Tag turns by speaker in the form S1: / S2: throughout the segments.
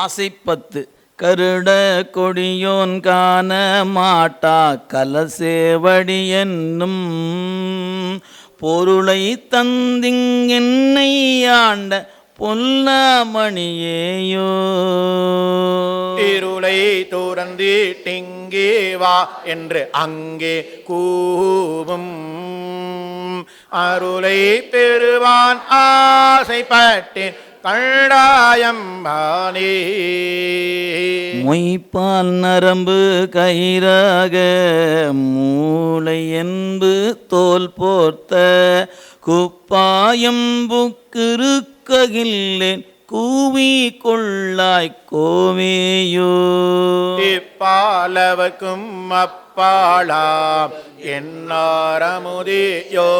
S1: ஆசைப்பத்து. கருட கொடியோன் காண மாட்டா கலசேவடி என்னும் பொருளை தந்திங்கென்னை ஆண்ட பொல்லாமணியேயோ.
S2: இருளை துறந்திட்டிங்கே வா என்று அங்கே கூவும். அருளை பெறுவான் ஆசைப்பட்டேன் கண்டாயம்பானே.
S1: மொய்ப்பால் நரம்பு கயிறாக மூளை என்பு தோல் போர்த்த குப்பாயம் புக்கிருக்ககில்லேன் கூவி கொள்ளாய் கோவேயோ.
S2: இப்பாலவர்க்கும் அப்பாளாம் என்னாரமுதியோ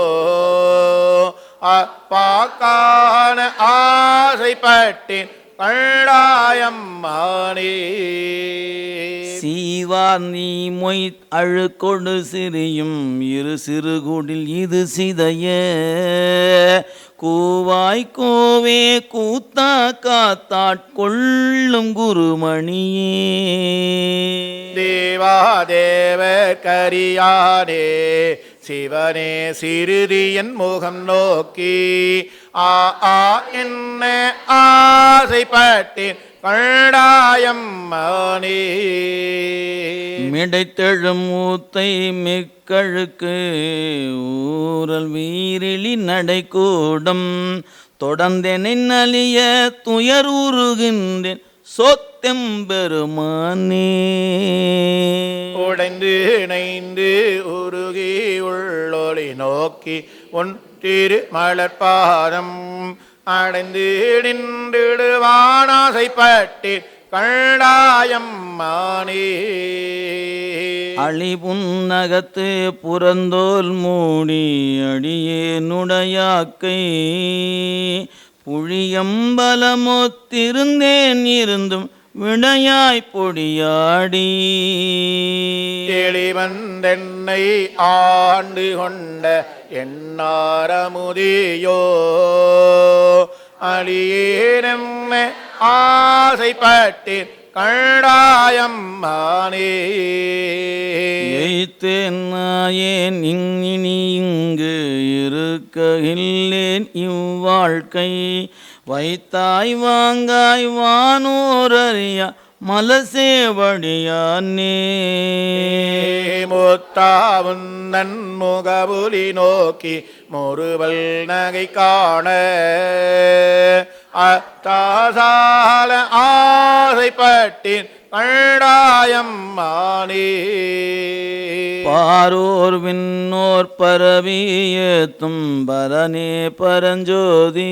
S2: அப்பாக்கான ஆசைப்பட்டேன் கண்டாயம்மானே
S1: சீவாந்தி மொய் அழுக்கொடு சிறியும் இரு சிறுகுடில் இது சிதைய. கூவாய் கோவே கூத்தா காத்தாட்கொள்ளும் குருமணியே.
S2: தேவாதேவ கரியானே சிவனே சிறுதியன் முகம் நோக்கி ஆ ஆ என்ன ஆசைப்பட்டேன் கண்டாயம்மானே
S1: மிடைத்தெழும் ஊத்தை மிக்கழுக்கு ஊரல் வீரிலி நடைக்கூடம் தொடர்ந்தெனை நலிய துயர் உருகின்றேன் சொத்தெம்பெருமானே
S2: உடைந்து இணைந்து உருகி உள்ளொளி நோக்கி உன் திரு மலர்பாதம் அடைந்து நின்றுடுவானாசைப்பட்டு கண்டாயம் கண்டாயம்மானே
S1: அழிபுன்னகத்து புறந்தோல் மூடி அடியே நுடையாக்கை. புழியம்பலமோ திருந்தேன் இருந்தும் விடையாய் பொடியாடி.
S2: எளிவந்தென்னை ஆண்டு கொண்ட எண்ணாரமுதியோ அழியேனென்ன ஆசைப்பட்டேன் கண்டாயம்மானே.
S1: எய்த்தேன் நாயேன் இங்கினி இங்கு இருக்ககில்லேன் இவ்வாழ்க்கை. வைத்தாய் வாங்காய் வானோரறியா மலசேவடியானே
S2: முத்தாவுந்தன் முகபுலி நோக்கி முறுவல் நகை காண. அத்தாசால ஆசைப்பட்டேன் கண்டாயம்மானே
S1: பாரோர் விண்ணோர் பரவியேத்தும் பரனே பரஞ்சோதி.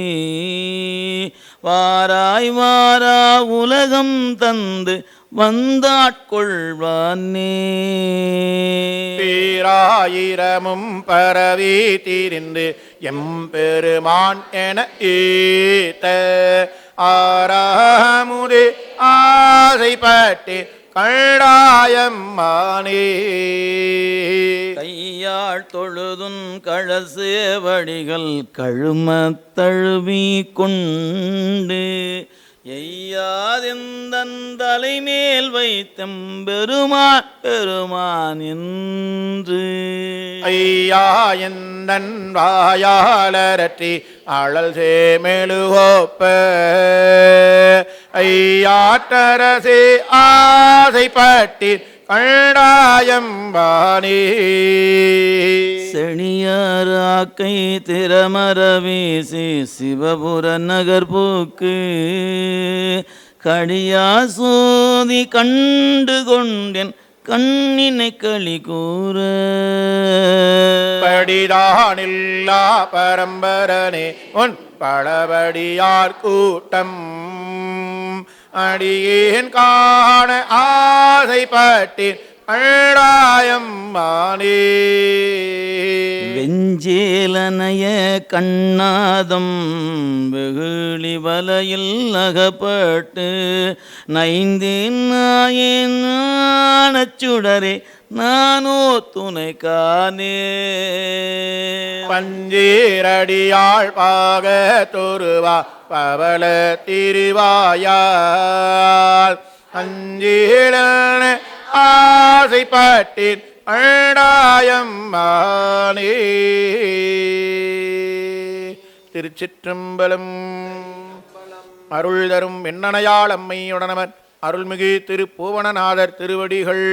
S1: வாராய் வாரா உலகம் தந்து வந்தாட்கொள்வானே.
S2: பேராயிரமும் பரவி திரிந்து எம்பெருமான் என ஈத்த ஆறாமுதே ஆசைப்பட்டு கண்டாயம் மானே
S1: கையாள் தொழுதும் கழசு கழசேவடிகள் கழும தழுவி கொண்டு எய்யாதெந்தன் தலைமேல் வைத்தெம்பெருமா பெருமான் என்று
S2: ஐயா எந்தன் வாயாளரற்றி அழல் சேமெழுகோப்ப ஐயாட்டரசே ஆசைப்பட்டீர் கண்டாயம்பானே
S1: செணியாராக்கை திறமர வீசி சிவபுர நகர்போக்கு கடியா சோதி கண்டு கொண்டேன் கண்ணினை களி கூற.
S2: படிதானில்லா பரம்பரனே உன் பழபடியார் கூட்டம். அடியேன் காண ஆசைப்பட்டேன். கண்டாயம்பானே
S1: வெஞ்சேலனைய கண்ணாதம் வெகுளி வலையில் அகப்பட்டு நைந்தேன் நாயேன் சுடரே நானோ துணை காணே.
S2: பஞ்சீரடியாள் பாக தொருவா பவள திருவாயாள் அஞ்சீழன ஆசைப்பட்டின் அழாயம் மானே. திருச்சிற்றம்பலம் அருள் தரும் எண்ணனையாள் அம்மையுடனவர் அருள்மிகு திருப்பூவனநாதர் திருவடிகள்.